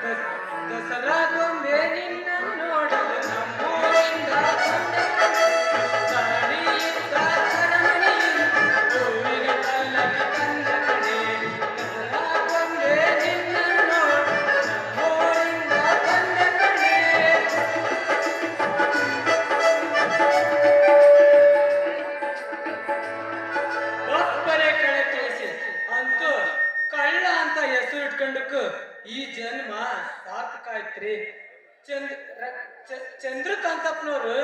Pues, pues, Tasarradum benim ಚಂದ್ರಕಾಂತಪ್ಪನವ್ರು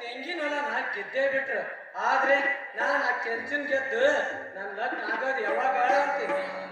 ತೆಂಗಿನ ಹೊಲನ ಗೆದ್ದೇ ಬಿಟ್ರು. ಆದ್ರೆ ನಾನು ಆ ಕೆಂಚಿನ ಗೆದ್ದು ನನ್ನ ಲಗ್ನ ಆಗೋದು ಯಾವಾಗ ಅಂತೀನಿ.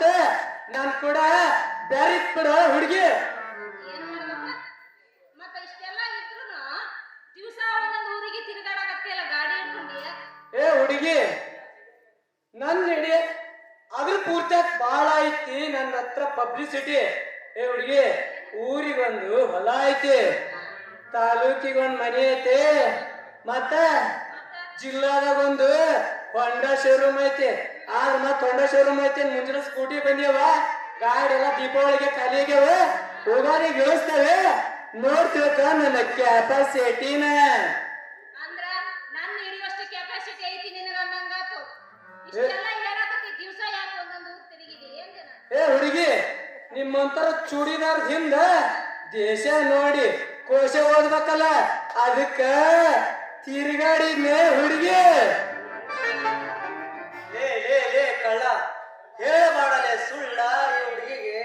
ಮತ್ತ ನಾನ್ ಕೂಡ ಬ್ಯಾರಿ ಕೂಡ ಹುಡುಗಿ. ಏ ಹುಡುಗಿ ನನ್ನ ಹಿಡಿ ಅದ್ರ ಪೂರ್ತಿ ಬಾಳ ಐತಿ ನನ್ನ ಹತ್ರ ಪಬ್ಲಿಸಿಟಿ ಏ ಹುಡುಗಿ ಊರಿಗೊಂದು ಹೊಲ ಐತಿ ತಾಲೂಕಿಗೊಂದು ಮನೆ ಐತಿ ಮತ್ತ ಜಿಲ್ಲಾದಾಗ ಒಂದು ಹೊಂಡ ಶೋರೂಮ್ ಐತಿ. ಆದ್ರ ಮತ್ ತೊಂಡ ಶೋರೂಮ್ ಐತಿ ಮುಂಜಾನೆ ಸ್ಕೂಟಿ ಬಂದೇವ ಗಾಡಿ ಎಲ್ಲ ದೀಪಾವಳಿಗೆ ಖಾಲಿಗೆವ ಹೋಗಾರಿ ವ್ಯವಸ್ಥೆ ನೋಡ್ತಿರ್ಕ ನನ್ನ ಕ್ಯಾಪಾಸಿಟಿನ ಅಂದ್ರ ನನ್ನ ಹಿಡಿಯುವಷ್ಟು ಕೆಪಾಸಿಟಿ ಐತಿ ನಿನಗ ಅನ್ನಂಗಾತು ಇಷ್ಟೆಲ್ಲ ಹೇಳಕತ್ತಿ ದಿವಸ ಯಾಕೆ ಒಂದೊಂದು ಊರ್ ತಿರುಗಿದೆ ಏನ್ದೇನ ಏ ಹುಡುಗಿ ನಿಮ್ಮಂತರ ಚೂಡಿದಾರ್ ಹಿಂದ ದೇಶ ನೋಡಿ ಕೋಶ ಓದ್ಬೇಕಲ್ಲ ಅದಕ್ಕ ತಿರುಗಾಡಿದ್ನೆ ಹುಡುಗಿ. ಲೇ ಹೇಳ ಹೇಳಬಾಡಲೆ ಸುಳ್ಳ ಈ ಹುಡುಗಿಗೆ.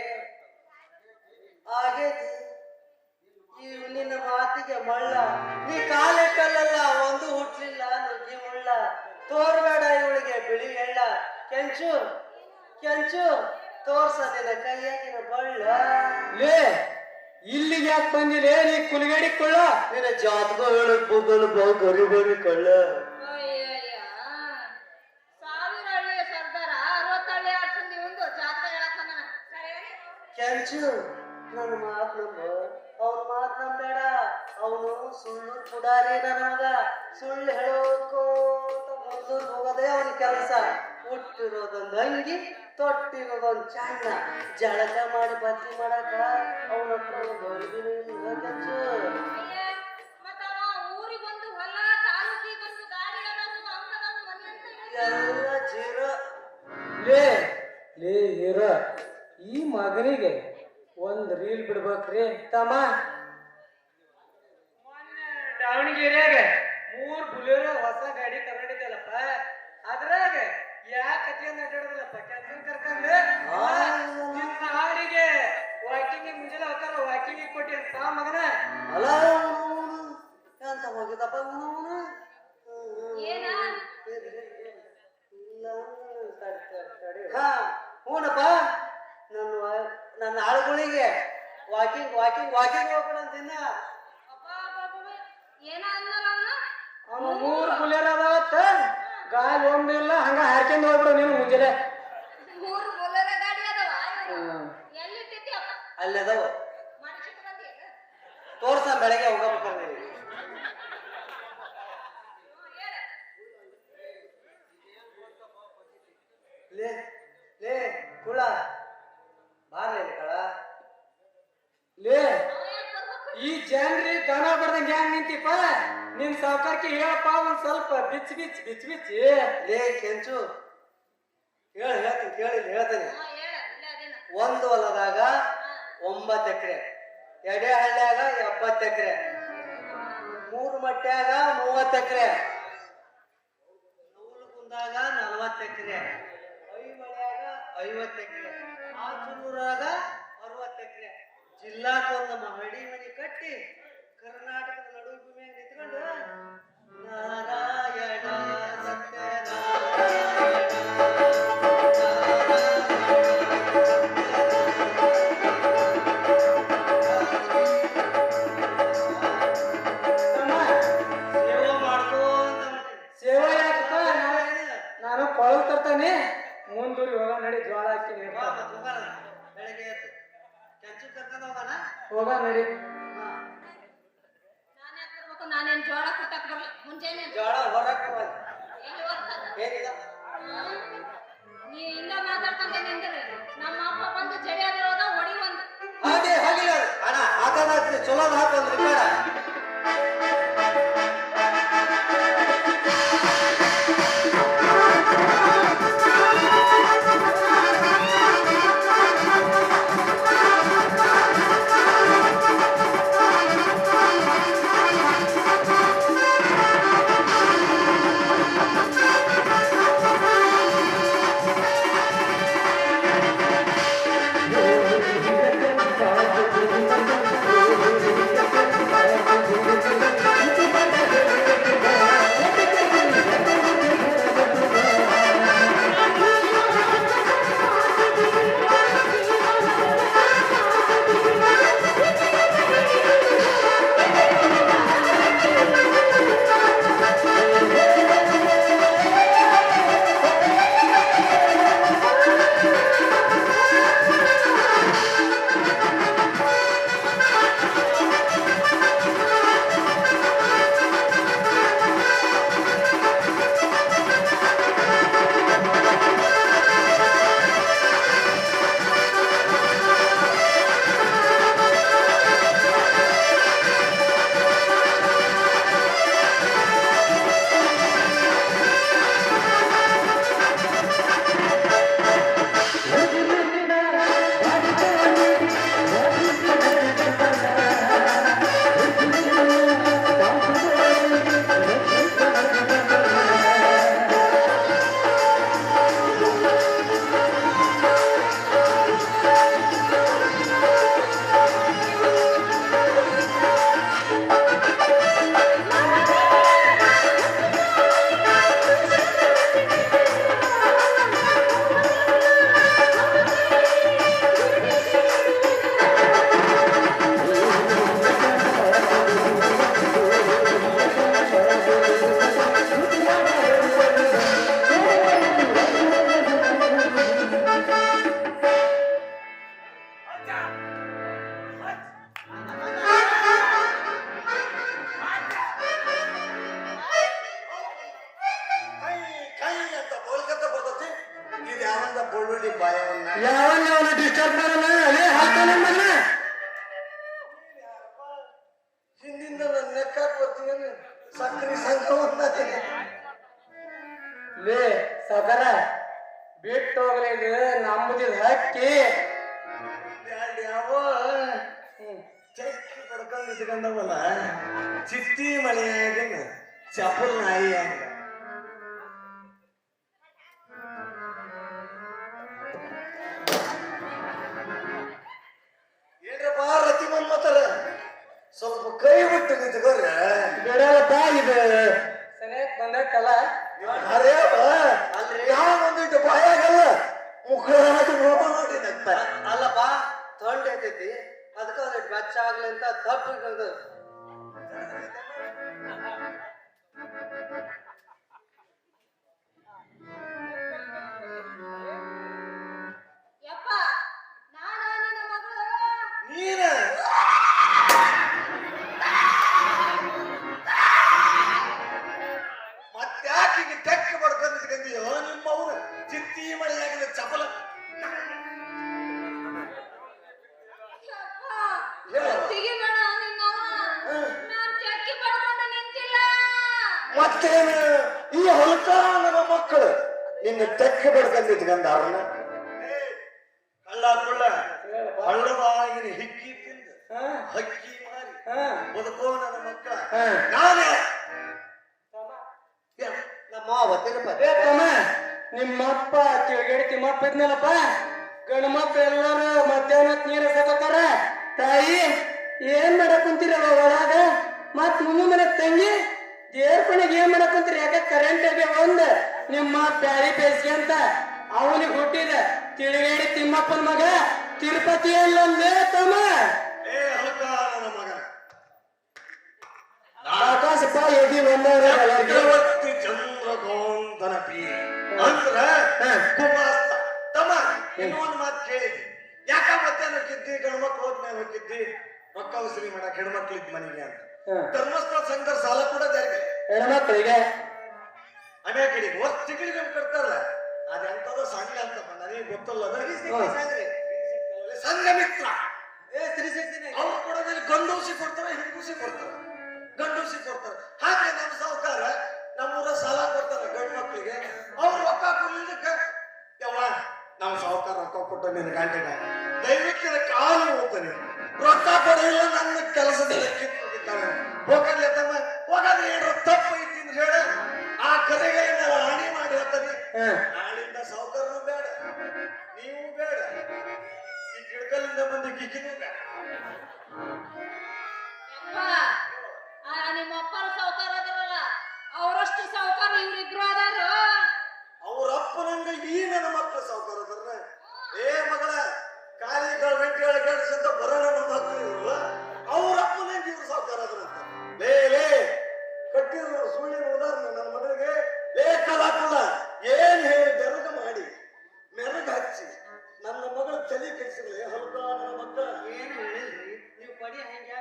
ಆಗೇತಿ ಈ ನಿನ್ನ ಮಾತಿಗೆ ಮಳ್ಳ. ನೀ ಕಾಲಿಟ್ಟಲ್ಲ ಒಂದು ಹುಟ್ಲಿಲ್ಲ, ನುಗ್ಗಿ ಮುಳ್ಳ. ತೋರ್ಬೇಡ ಇವಳಿಗೆ ಬಿಳಿ ಎಳ್ಳ. ಕೆಂಚು ಕೆಂಚು ತೋರ್ಸ ನಿನ್ನ ಕೈಯಾಗಿನ ಬಳ್ಳ. ಲೇ, ಇಲ್ಲಿಗೆ ಯಾಕೆ ಬಂದಿಲ್ಲ ನೀ ಕುಲಿಗಡಿ ಕೊಳ್ಳ. ನಿನ್ನ ಜಾತಕ ಹೇಳಕ್ ಬಂದನು ಬಾ ಗರಿಬರಿ ಕಳ್ಳ. ಸರಿ ನನ್ನ ಮಾತು ನಂಬ. ಅವ್ನ ಮಾತು ನಂಬೇಡ ಅವನು ಸುಳ್ಳು ಪುಡಾರಿ ನಮಗ ಸುಳ್ಳು ಹೇಳೋಕೋತ ಮೊದಲು ಹೋಗೋದೇ ಅವನ ಕೆಲಸ. ಹುಟ್ಟಿರೋದೊಂದು ಅಂಗಿ ತೊಟ್ಟಿರೋದೊಂದು ಚಣ್ಣ ಜಳಕ ಮಾಡಿ ಬದ್ಲಿ ಮಾಡಕ ಅವನ ಹತ್ರ. ಎಲ್ಲ ಜೀರೋ. ಲೇ ಲೇ ಹೀರೋ. ಈ ಮಗನಿಗೆ ಒಂದ್ ರೀಲ್ ಬಿಡ್ಬೇಕ್ರಿ ತಮ್ಮ. ಮೊನ್ನೆ ದಾವಣಗೆರೆಯಾಗ ಮೂರ್ ಬುಲೆರೋ ಹೊಸ ಗಾಡಿ ತಗೊಂಡಿದ್ದಲ್ಲಪ್ಪ ಅದ್ರಾಗ ಯಾಕೆ ಅಡ್ಡಾಡೋದಿಲ್ಲಪ್ಪ ಕರ್ಕಂದು ನಿನ್ನ ನಾಡಿಗೆ ವಾಕಿಂಗ್ ಮುಂಜಾನೆ ಹೋಗ್ತಾರ ವಾಕಿಂಗ್ ಕೊಟ್ಟಿ ಅಂತ ಮಗನ. ಅಲ್ಲ ಅಂತ ಹೋಗಿದಪ್ಪ ಅವನು ಏನ? ಹಾ ಹೂನಪ್ಪ ನನ್ನ ಆಳುಗಳಿಗೆ ವಾಕಿಂಗ್ ವಾಕಿಂಗ್ ವಾಕಿಂಗ್ ಹೋಗ್ಬೇಡ ದಿನ ಅವ್ನ? ಮೂರು ಬುಲೆರೋ ಅದಾವತ್ತ ಗಾಳಿ ಒಮ್ಮಿಲ್ಲ ಹಂಗ ಹಾರ್ಕೊಂಡ್ ಹೋಗ್ಬಿಡು ನೀನು ಮುಂಜಾನೆ. ಅಲ್ಲದವ? ತೋರ್ಸ ಬೆಳಗ್ಗೆ ಹೋಗ್ಬೇಕಾರೆ ನೀನು ಹ್ಞೂ, ಹೇಳು. ಲೇ ಲೇ ಕುಳ ಬಾರ್ಲೇ ಕಳ ಲೇ ಅವ ಯಾಕ್ ಬರ್ಬೇಕು? ಈ ಜನರಿ ದನ ಬರ್ದಂಗ ಹ್ಯಾಂಗ ನಿಂತಿಪ್ಪ ನಿನ್ ಸಾವುಕಾರಕ್ಕೆ ಹೇಳಪ್ಪ ಒಂದ್ ಸ್ವಲ್ಪ ಬಿಚ್ ಬಿಚ್ ಬಿಚ್ ಬಿಚ್ಚಿ. ಲೇ ಕೆಂಚು. ಹೇಳ ಹೇಳ್ತೀನಿ ಕೇಳಿ ಹೇಳ್ತೀನಿ. ಒಂದು ಹೊಲದಾಗ ಒಂಬತ್ತು ಎಕರೆ ಎಡೆ ಹಳ್ಳಿಯಾಗ ಎಪ್ಪತ್ತು ಎಕರೆ ಮೂರು ಮಟ್ಟೆಯಾಗ ಮೂವತ್ತು ಎಕರೆ ನೂಲುಗುಂದಾಗ ನಲವತ್ತು ಎಕರೆ ಐಮಳ್ಯಾಗ ಐವತ್ತು ಎಕರೆ ಆಚೂರಾಗ ಅರವತ್ತು ಎಕರೆ. ಜಿಲ್ಲಾಕ್ಕೊಂದು ಮಹಡಿ ಮನೆ ಕಟ್ಟಿ ಕರ್ನಾಟಕದ ನಡು ಭೂಮಿಯಾಗ ನಿಂತ್ಕೊಂಡು na na ಹಾಕೋದಾಗ್ತದೆ ಚಲೋದ ನಿನ್ನಿಂದ ನನ್ನ ನೆಕ್ಕಾಕ್ ಬರ್ತೀನಿ ಸಕ್ಕರೆ ಸಂಘವನ್ನ ಲೇ ಸದರ ಬಿಟ್ಟು ಹೋಗ್ಲಿ ನಮ್ಮದಿದ್ ಹಕ್ಕಿ. ಯಾವ ಚಕ್ಕಿ ಪಡ್ಕೊಂಡು ಇಟ್ಕೊಂಡವಲ್ಲ ಚಿತ್ತಿ ಮಳೆಯಾಗ ಚಪಲ್ ನಾಯಿ ಆಗ ಮುನ್ನು ಮನೆ ತಂಗಿ ದೇರ್ಪಣಿಗೆ ಏನ್ ಮಾಡಕಂತ್ರಿ ಯಾಕೆ ಕರೆಂಟ್ಗೆ ನಿಮ್ಮ ಬ್ಯಾರಿ ಬೇಸಿಗೆ ಅಂತ ಅವನಿಗೆ ಹುಟ್ಟಿದ. ತಿಳಿಗೇಡಿ ತಿಮ್ಮಪ್ಪನ ಮಗ ತಿರುಪತಿ ಅಲ್ಲೊಂದೇ ತಮ್ಮ. ಆಕಾಶಪ್ಪ ಎದಿ ಬಂದವ್ರ ಚಂದ್ರಗೋಂದನ ಪೀ ಅಂದ್ರ ಕುಮಾಸ್ತ ತಮ್ಮ ಇನ್ನೊಂದು ಮಾತು ಕೇಳಿದ್ವಿ ಯಾಕ ಮತ್ತೆ ಹೋಗಿದ್ದಿ ಗಂಡ್ಮಕ್ಳು ಹೋದ್ಮೇಲೆ ಹೋಗಿದ್ದಿ ರೊಕ್ಕ ವಸೂಲಿ ಮಾಡಕ್ ಹೆಣ್ಮಕ್ಳಿದ್ ಮನೆಗೆ ಅಂತ. ಧರ್ಮಸ್ಥಳ ಸಂಘದ ಸಾಲ ಕೊಡೋದು ಯಾರಿಗೆ? ಹೆಣ್ಮಕ್ಳಿಗೆ ಅನೇಕ ವರ್ಷ ತಿಂಗಳಿಗೆ ಕೊಡ್ತಾರಲ್ಲ ಅದೆಂತದ ಸಂಘ ಅಂತ ನನಗೆ ಗೊತ್ತಲ್ಲ. ಸಂಘ ಮಿತ್ರ ಅವ್ರು ಕೂಡ ಗಂಡೂಸಿ ಕೊಡ್ತಾರೆ ಹಿಂಗೂಸಿ ಕೊಡ್ತಾರ. ಗಂಡೂಸಿ ಕೊಡ್ತಾರೆ. ಹಾಗೆ ನಮ್ಮ ಸಾವುಕಾರ ನಮ್ಮೂರ ಸಾಲ ಕೊಡ್ತಾರ ಗಂಡು ಮಕ್ಕಳಿಗೆ. ಅವ್ರು ರೊಕ್ಕ ಕೊಡ್ಲಿಕ್ಕೆ ಯವ್ವ ನಮ್ಮ ಸಾವುಕಾರ ರೊಕ್ಕ ಕೊಟ್ಟ ನಿನ್ನ ಗಂಟೆಗೆ ದಯವಿಟ್ಟು ಕಾಲು ಹೋಗ್ತಾನೆ ರೊಕ್ಕ ಕೊಡಲಿಲ್ಲ ನನ್ನ ಕೆಲಸದಲ್ಲಿ ಇರ್ತಾವ ಹೋಗಲ್ಲ ತಮ್ಮ ಹೋಗಲ್ಲ ಏನ್ರ ತಪ್ಪು ಐತಿ ಅಂತ ಹೇಳ. ಆ ಕರೆಗೆ ನಾವು ಹಾನಿ ಮಾಡಿ ಹೇಳ್ತಾನೆ. ನಾಳಿಂದ ಸೌಕರ್ಯ ಬೇಡ ನೀವು ಬೇಡ. ಈ ಗಿಡಕಲ್ಲಿಂದ ಬಂದ ಗಿಕ್ಕಿನೂ ಬೇಡ. ಉದ್ದಾರನ ಮಕ್ಕ ಏನು ಹೇಳಿದ್ರಿ? ನೀವು ಪಡಿ ಹೆಂಗೆ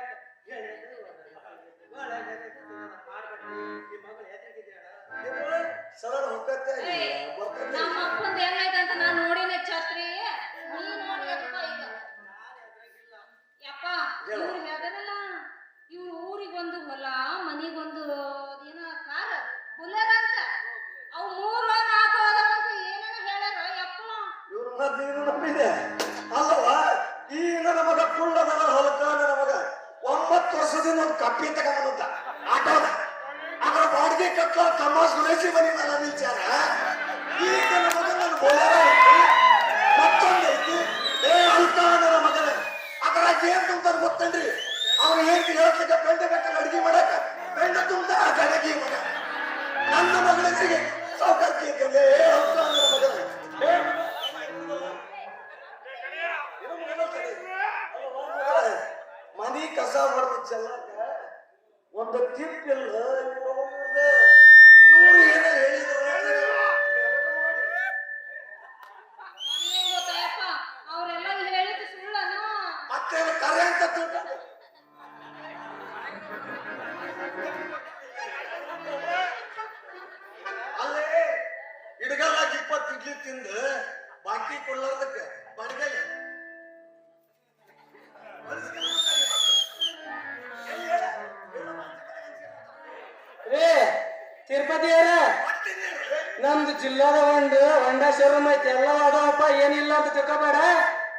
ಐತಿ ಎಲ್ಲ ಅದಾವಪ್ಪ ಏನಿಲ್ಲ ಅಂತ ತಿಳ್ಕೊಬೇಡ.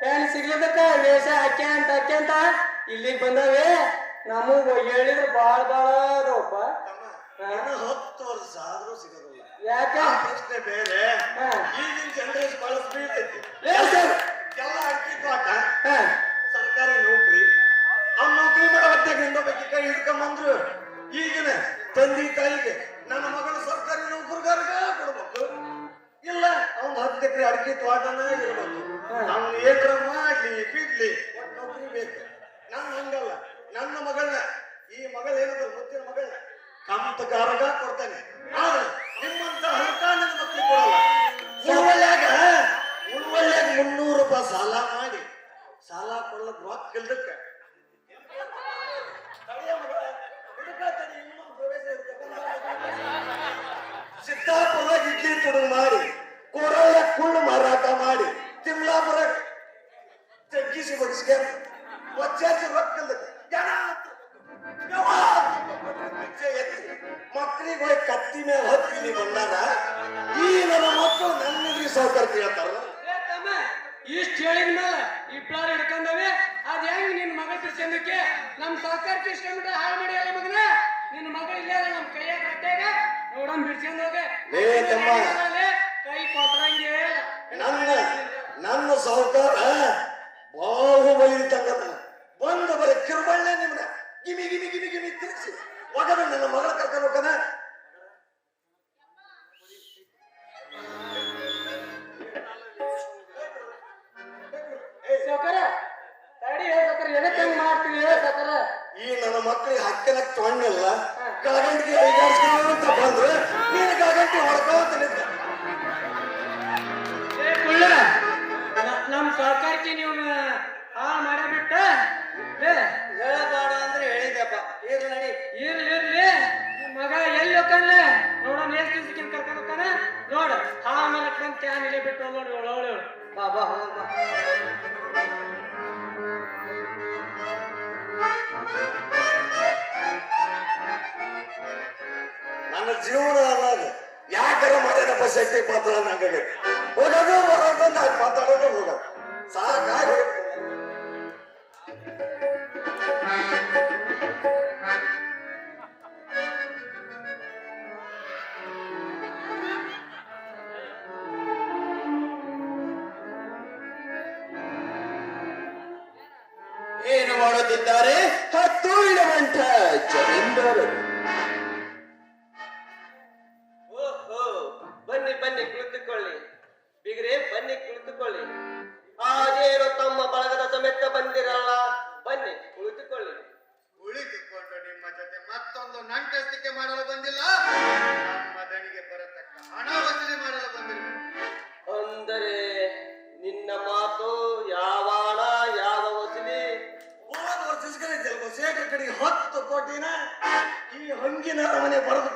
ಹೆಣ್ ಸಿಗ್ಲಿದ್ದಕ್ಕ ವೇಷ ಹಾಕ್ಯ ಅಂತ ಹಾಕ್ಯ ಅಂತ. ಇಲ್ಲಿಗೆ ಬಂದಾವೆ. ನಮಗ್ ಹೇಳಿದ್ರೆ ಬಾಳ ಬಾಳ ಅದಾವಪ್ಪ. ಹತ್ತು ವರ್ಷ ಆದ್ರೂ ಸಿಗೋದಿಲ್ಲ ಯಾಕೆ? ಆ ಪ್ರಶ್ನೆ ಬೇರೆ. ಈಗಿನ ಜನರೇಷನ್ ಬಹಳ ಸ್ಪೀಡ್ ಐತಿ? ಎಲ್ಲ ಅಡ್ಕಿ ತೋಟ ಸರ್ಕಾರಿ ನೌಕರಿ. ಅವ್ನ ನೌಕರಿ ಮಾಡೋ ಹೊತ್ತಾಗ ಇನ್ನೊಬ್ಬಕ್ಕೆ ಕೈ ಹಿಡ್ಕೊಂಬಂದ್ರು ಈಗಿನ ತಂದೆ ತಾಯಿಗೆ ನನ್ನ ಮಗಳು ಸರ್ಕಾರಿ ನೌಕರಿಗಾರ್ಗ. ಇಲ್ಲ ಅವ್ನು ಹತ್ತು ಎಕರೆ ಅಡಿಕೆ ತೋಟನ ಇರ್ಬೇಕು ಅವ್ನು ಏನ್ರ ಮಾಡ್ಲಿ ಬಿಡ್ಲಿ ಒಟ್ಟು ನೌಕರಿ ಬೇಕು. ನಾನು ಹಂಗಲ್ಲ ನನ್ನ ಮಗಳನ್ನ. ಈ ಮಗಳ ಏನದ ಮುತ್ತಿನ ಮಗಳನ್ನ ಕಾಮತಗಾರಗ ಕೊಡ್ತಾನೆ. ಆದ್ರೆ ನಿಮ್ಮಂತ ನನ್ನ ಮಕ್ಕಳು ಕೊಡಲ್ಲ. ಉಳ್ವಳ್ಯಾಗ ಉಳ್ವಳ್ಯಾಗ ಮುನ್ನೂರು ರೂಪಾಯಿ ಸಾಲ ಮಾಡಿ. ಸಾಲ ಕೊಡ್ಲಕ್ ರೊಕ್ಕ ಇಲ್ದಕ್ಕ. ಮಗಳ, ಸಿದ್ದಾಪುರದಾಗ ಇಡ್ಲಿ ತುಡುಗು வந்து நீ எனக்காக ಏನು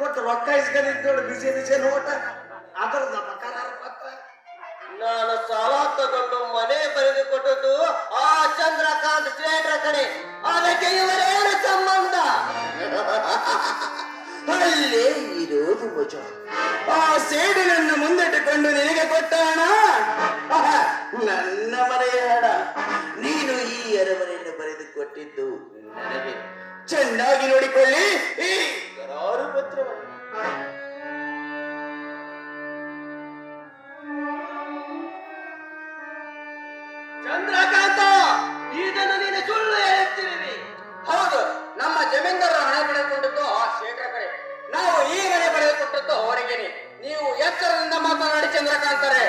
ಕೊಟ್ಟು ರೊಕ್ಕ ಇಸ್ಕೊಂಡಿದ್ದೋಳು ಬಿಸಿ ಬಿಸಿ ನೋಟ ಅದ್ರ ನಾನು ಸಾಲ ತಗೊಂಡು ಮನೆ ಬರೆದು ಕೊಟ್ಟದ್ದು ಆ ಚಂದ್ರಕಾಂತ್ ಥಿಯೇಟರ್ ಕಡೆ. ಅದಕ್ಕೆ ಇವರೇನು ಸಂಬಂಧ? ಅಲ್ಲೇ ಇರೋದು ಮಜ. ಆ ಸೇಡಿನನ್ನು ಮುಂದಿಟ್ಟುಕೊಂಡು ನಿನಗೆ ಕೊಟ್ಟ ಹಣ ಆಹಾ, ನನ್ನ ಮನೆಯ ಹಣ ನೀನು ಈ ಅರಮನೆಯನ್ನು ಬರೆದು ಕೊಟ್ಟಿದ್ದು. ನನಗೆ. ಚೆನ್ನಾಗಿ ನೋಡಿಕೊಳ್ಳಿ. ಈ ಕರಾರು ಪತ್ರವನ್ನು ಚಂದ್ರಕಾಂತ ಇದನ್ನು ನೀನು ಸುಳ್ಳು ಹೇಳುತ್ತಿರುವಿ. ಹೌದು ನಮ್ಮ ಜಮೀನ್ದಾರರು ಹಣ ಪಡೆದುಕೊಂಡಿದ್ದು ಆ ಶೇಖರ ಕಡೆ. ನಾವು ಈ ಮನೆ ಪಡೆದುಕೊಟ್ಟದ್ದು ಅವರಿಗೇನೆ. ನೀವು ಎಚ್ಚರದಿಂದ ಮಾತನಾಡಿ ಚಂದ್ರಕಾಂತರೇ.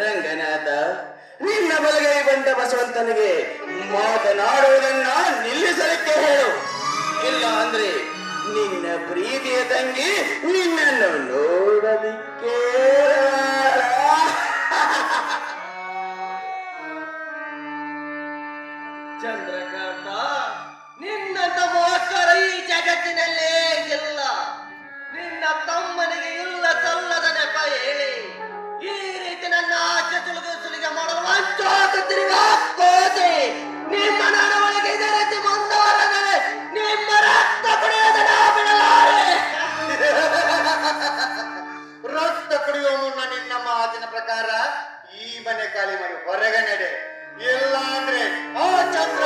ರಂಗನಾಥ ನಿನ್ನ ಬಲಗೈ ಬಂದ ಬಸವಂತನಿಗೆ ಮಾತನಾಡುವುದನ್ನ ನಿಲ್ಲಿಸಲಿಕ್ಕೆ ಹೇಳು. ಇಲ್ಲ ಅಂದ್ರೆ ನಿನ್ನ ಪ್ರೀತಿಯ ತಂಗಿ ನಿನ್ನನ್ನು ನೋಡಲಿಕ್ಕೆ ಚಂದ್ರಕಾಂತ ನಿನ್ನಂತ ಮೋಸ್ಕರ ಈ ಜಗತ್ತಿನಲ್ಲೇ ಇಲ್ಲ. ನಿನ್ನ ತಮ್ಮನಿಗೆ ಇಲ್ಲ ಸಲ್ಲದ ನೆಪ ಹೇಳಿ, ಈ ರೀತಿ ನನ್ನ ಆಚೆ ಸುಲಿಗೆ ಪೂಜೆ ಮಾಡಲು ಅಷ್ಟೊತ್ತು ನಿಮ್ಮ ಮಾತಿನ ಪ್ರಕಾರ ಈ ಮನೆ ಖಾಲಿ ಮಾಡಿ. ಹೊರಗೆ ನಡೆ. ಇಲ್ಲ ಅಂದ್ರೆ ಆ ಚಂದ್ರ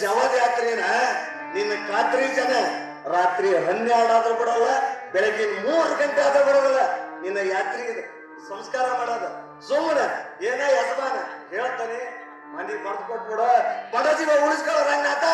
ಶವದ ಯಾತ್ರೆನ ನಿನ್ನ ಖಾತ್ರಿ ಜನ ರಾತ್ರಿ ಹನ್ನೆರಡು ಆದ್ರೂ ಬಿಡಲ್ಲ, ಬೆಳಗ್ಗೆ ಮೂರು ಗಂಟೆ ಆದ್ರೂ ಬಿಡೋದಿಲ್ಲ ನಿನ್ನ ಯಾತ್ರಿ ಸಂಸ್ಕಾರ ಮಾಡೋದ. ಸುಮ್ಮನೆ, ಏನ ಯಜಮಾನ? ಹೇಳ್ತಾನೆ, ಮನೆ ಬರ್ದು ಕೊಟ್ಬಿಡ. ಬಡ ಜೀವ ಉಳಿಸ್ಕೊಳ್ಳೋ ರಂಗನಾಥ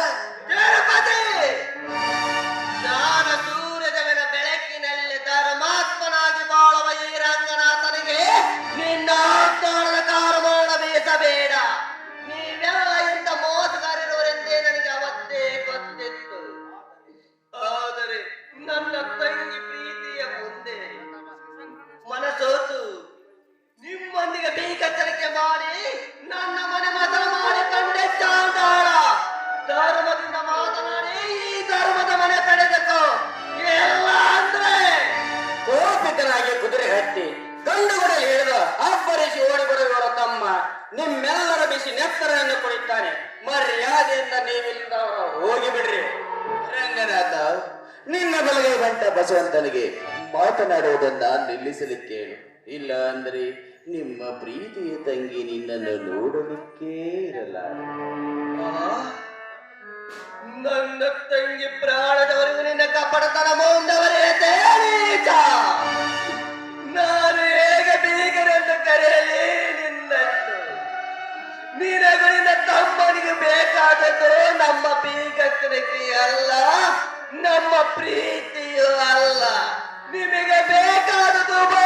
ಅಬ್ಬರಿಸಿ ಓಡಿಬಿಡುವವರ ತಮ್ಮ ನಿಮ್ಮೆಲ್ಲರ ಬಿಸಿ ನೆತ್ತರನ್ನು ಕುಡಿತಾನೆ ಮರ್ಯಾದೆಯಿಂದ ನೀವಿಲ್ಲಿಂದ ಹೋಗಿ ಬಿಡ್ರಿ ರಂಗನಾಥ ನಿನ್ನ ಬಲಗೈ ಬಂಟ ಬಸವಂತನಿಗೆ ಮಾತನಾಡುವುದನ್ನ ನಿಲ್ಲಿಸಲಿಕ್ಕೆ ಇಲ್ಲ ಅಂದ್ರೆ ನಿಮ್ಮ ಪ್ರೀತಿಯ ತಂಗಿ ನಿನ್ನನ್ನು ನೋಡಲಿಕ್ಕೇ ಇರಲ್ಲ. ನನ್ನ ತಂಗಿ ಪ್ರಾಣದವರೆಗೂ ನಿನ್ನ ನೀಚ ನಾನು ಹೇಗೆ ಬೀಗರೆಂದು ಕರೆಯಲಿ ನಿನ್ನನ್ನು? ನಿನಗೂ ತಮ್ಮನಿಗೆ ಬೇಕಾದದ್ದು ನಮ್ಮ ಬೀಗ ಅಲ್ಲ ನಮ್ಮ ಪ್ರೀತಿಯೂ ಅಲ್ಲ. ನಿಮಗೆ ಬೇಕಾದದ್ದು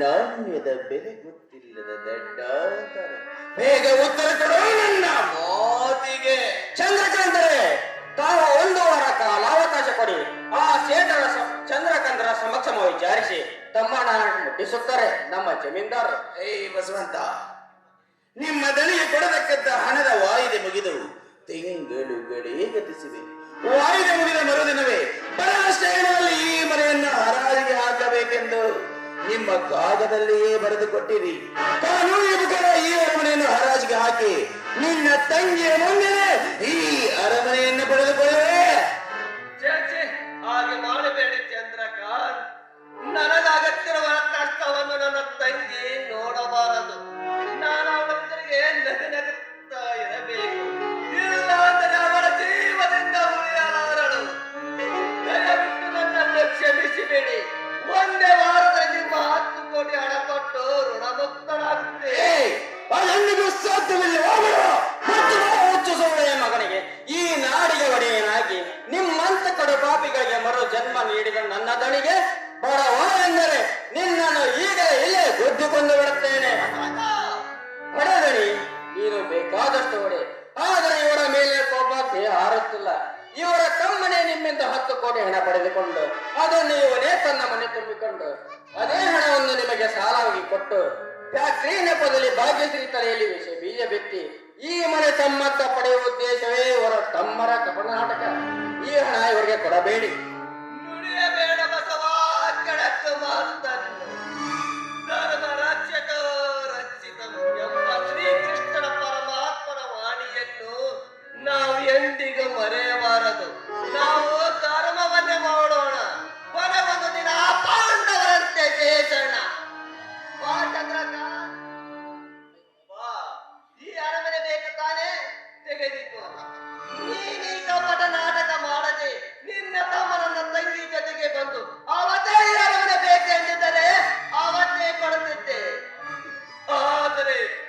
ನಾಣ್ಯದ ಬೆಲೆ ಗೊತ್ತಿಲ್ಲದ ದಡ್ಡ ಬೇಗ ಉತ್ತರ ಕೊಡೋ ನನ್ನ ಮಾತಿಗೆ. ಚಂದ್ರಕಾಂತರೇ ತಾವು ಒಂದು ವಾರ ಕಾಲಾವಕಾಶ ಕೊಡಿ. ಆ ಸೇತರ ಚಂದ್ರಕಾಂತರ ಸಮಕ್ಷಮ ವಿಚಾರಿಸಿ ತಮ್ಮನ ಮುಟ್ಟಿಸುತ್ತಾರೆ ನಮ್ಮ ಜಮೀನ್ದಾರ್. ಏ ಬಸವಂತ, ನಿಮ್ಮ ದಣಿಗೆ ಕೊಡತಕ್ಕಂತ ಹಣದ ವಾಯಿದೆ ಮುಗಿದು ತಿಂಗಳುಗಳೇ ಗತಿಸಿವೆ. ವಾಯಿದೆ ಮುಗಿದ ಮರುದಿನವೇ ಪರಾಶ್ರಯಗಳಲ್ಲಿ ಈ ಮನೆಯನ್ನು ಹರಾಜಿಗೆ ಹಾಕಬೇಕೆಂದು ನಿಮ್ಮ ಕಾಗದಲ್ಲಿಯೇ ಬರೆದು ಕೊಟ್ಟಿರಿ ಕಾನೂನಿನ ಪ್ರಕಾರ ಈ ಅರಮನೆಯನ್ನು ಹರಾಜಿಗೆ ಹಾಕಿ, ನಿನ್ನ ತಂಗಿಯ ಮುಂದೆ ಈ ಅರಮನೆಯನ್ನು ಪಡೆದುಕೊಳ್ಳುವೆ. ಹಾಗೆ ಮಾಡಬೇಡಿ ಚಂದ್ರಕಾಂತ್. ನನಗಾಗತ್ತಿರುವ ಕಷ್ಟವನ್ನು ನನ್ನ ತಂಗಿ ಜನ್ಮ ನೀಡಿದ ನನ್ನ ದಣಿಗೆ ಬರವ ಎಂದರೆ ನಿನ್ನನ್ನು ಈಗಲೇ ಇಲ್ಲೇ ಗುದ್ದಿಕೊಂಡು ಬಿಡುತ್ತೇನೆ. ಹೊಡೆದಣಿ ನೀನು ಬೇಕಾದಷ್ಟು ಹೊಡೆ. ಆದರೆ ಇವರ ಮೇಲೆ ಕೋಪ ಬೇ ಹಾರುತ್ತಿಲ್ಲ. ಇವರ ತಮ್ಮನೆ ನಿಮ್ಮಿಂದ ಹತ್ತು ಕೋಟಿ ಹಣ ಪಡೆದುಕೊಂಡು ಅದನ್ನು ಇವನೇ ತನ್ನ ಮನೆ ತುಂಬಿಕೊಂಡು, ಅದೇ ಹಣವನ್ನು ನಿಮಗೆ ಸಾಲವಾಗಿ ಕೊಟ್ಟು, ಫ್ಯಾಕ್ಟ್ರಿ ನೆಪದಲ್ಲಿ ಭಾಗ್ಯಶ್ರೀ ತಲೆಯಲ್ಲಿ ವಿಷ ಬೀಜ ಬಿತ್ತಿ, ಈ ಮನೆ ತಮ್ಮತ್ತ ಪಡೆಯುವ ಉದ್ದೇಶವೇ ಇವರ ತಮ್ಮರ ಕಪನಾಟಕ ಈ ಹಣ ಇವರಿಗೆ ಕೊಡಬೇಡಿ. 한다는 Padre.